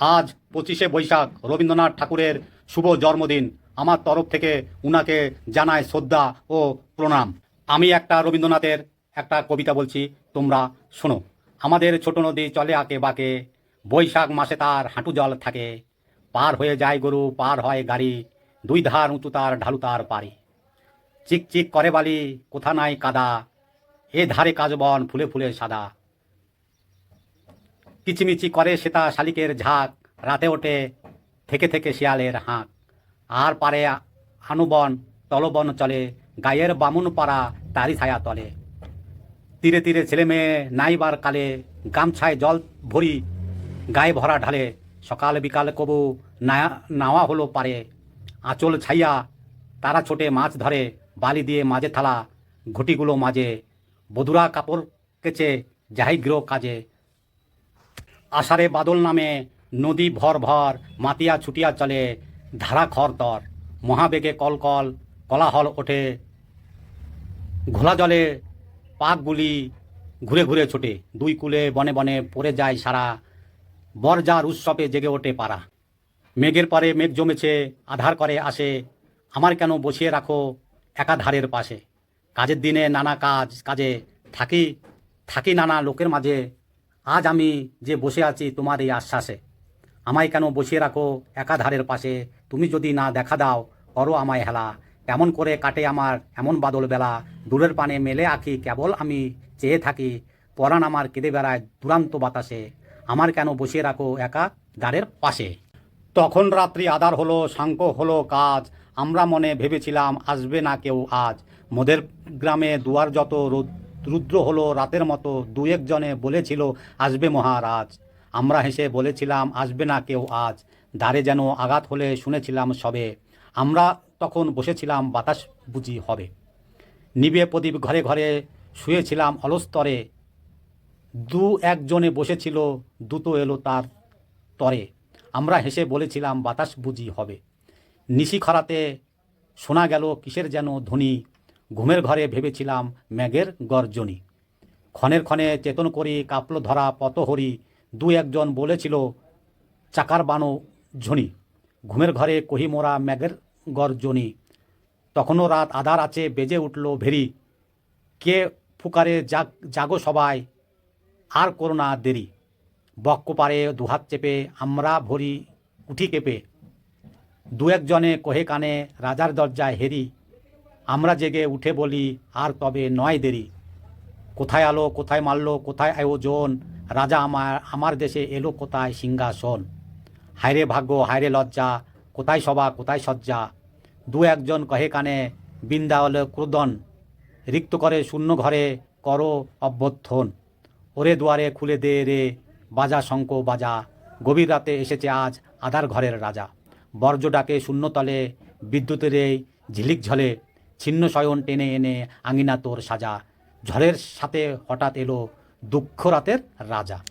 আজ পঁচিশে বৈশাখ, রবীন্দ্রনাথ ঠাকুরের শুভ জন্মদিন। আমার তরফ থেকে উনাকে জানায় শ্রদ্ধা ও প্রণাম। আমি একটা রবীন্দ্রনাথের একটা কবিতা বলছি, তোমরা শোনো। আমাদের ছোট নদী চলে আঁকে বাঁকে, বৈশাখ মাসে তার হাঁটু জল থাকে। পার হয়ে যায় গরু, পার হয় গাড়ি, দুই ধার উঁচু তার ঢালু তার পারি চিকচিক করে বালি, কোথা নাই কাদা, এ ধারে কাজবন ফুলে ফুলে সাদা। কিচিমিচি করে সেতা শালিকের ঝাঁক, রাতে ওঠে থেকে থেকে শিয়ালের হাঁক। আর পারে আনুবন, তলবন চলে, গায়ের বামুন পাড়া তারি ছায়া তলে। তীরে তীরে ছেলে মেয়ে নাইবার কালে, গামছায় জল ভরি, গায়ে ভরা ঢালে, সকাল বিকাল কবু নাওয়া হলো পারে। আঁচল ছাইয়া তারা ছোটে মাছ ধরে, বালি দিয়ে মাঝে থালা, ঘুটিগুলো মাঝে বধুরা কাপড় কেচে যাই গৃহ কাজে। আষাঢ়ে বাদল নামে, নদী ভর ভর, মাতিয়া ছুটিয়া চলে, ধারা খরতর মহাবেগে কলকল কলাহল ওঠে। ঘোলা জলে পাকগুলি ঘুরে ঘুরে ছোটে। দুই কুলে বনে বনে পড়ে যায় সারা। বরজার উৎসবে জেগে ওঠে পারা মেঘের পরে মেঘ জমেছে, আধার করে আসে। আমার কেন বসিয়ে রাখো একাধারের পাশে? কাজের দিনে নানা কাজ, কাজে থাকি থাকি নানা লোকের মাঝে। আজ আমি যে বসে আছি তোমার এই আশ্বাসে। আমায় কেন বসিয়ে রাখো একাধারের পাশে? তুমি যদি না দেখা দাও, করো আমায় হেলা। কেমন করে কাটে আমার এমন বাদল বেলা। দূরের পানে মেলে আঁকি কেবল আমি চেয়ে থাকি। পরাণ আমার কেঁদে বেড়ায় দুরান্ত বাতাসে। আমার কেন বসিয়ে রাখো একা দ্বারের পাশে? তখন রাত্রি আধার হলো, সাঙ্ক হলো কাজ। আমরা মনে ভেবেছিলাম, আসবে না কেউ আজ। মোদের গ্রামে দুয়ার যত রুদ- রুদ্র হলো রাতের মতো দু একজনে বলেছিল, আসবে মহারাজ। আমরা হেসে বলেছিলাম, আসবে না কেউ আজ। দ্বারে যেন আঘাত হলে শুনেছিলাম সবে। আমরা তখন বসেছিলাম, বাতাস বুঝি হবে। নিবে প্রদীপ ঘরে ঘরে শুয়েছিলাম অলস্তরে। দু একজনে বসেছিল, দুটো এলো তার তরে। আমরা হেসে বলেছিলাম, বাতাস বুঝি হবে। নিশি খরাতে শোনা গেল, কিসের যেন ধ্বনি? ঘুমের ঘরে ভেবেছিলাম মেঘের গর্জনী। ক্ষণের ক্ষণে চেতন করি কাপল ধরা পতহরি দু একজন বলেছিল, চাকার বানো, ঝুনি। ঘুমের ঘরে কহি মোরা মেঘের গর্জনী। তখনও রাত আধার আছে, বেজে উঠল ভেরি। কে ফুকারে জাগ, জাগো সবাই, আর করো না দেরি। বক্ক পারে দুহাত চেপে আমরা ভরি, উঠি কেঁপে। দু একজনে কহে কানে, রাজার দরজায় হেরি। আমরা জেগে উঠে বলি, আর তবে নয় দেরি। কোথায় আলো? কোথায় মারল কোথায় আয়োজন? রাজা আমার আমার দেশে এলো কোথায় সিংহাসন? হায়রে ভাগ্য, হায়রে লজ্জা, কোথায় সভা কোথায় সজ্জা দু একজন কহে কানে বিন্দাওয়াল ক্রোদন রিক্ত করে শূন্য ঘরে করো অভ্যর্থন। ওরে দুয়ারে খুলে দে রে, বাজা শঙ্ক বাজা। গভীর রাতে এসেছে আজ আধার ঘরের রাজা। বর্জ্য ডাকে শূন্যতলে বিদ্যুতের এই ঝিলিক ঝলে ছিন্ন শয়ন টেনে এনে আঙিনা তোর সাজা। ঝড়ের সাথে হঠাৎ এলো দুঃখ রাতের রাজা।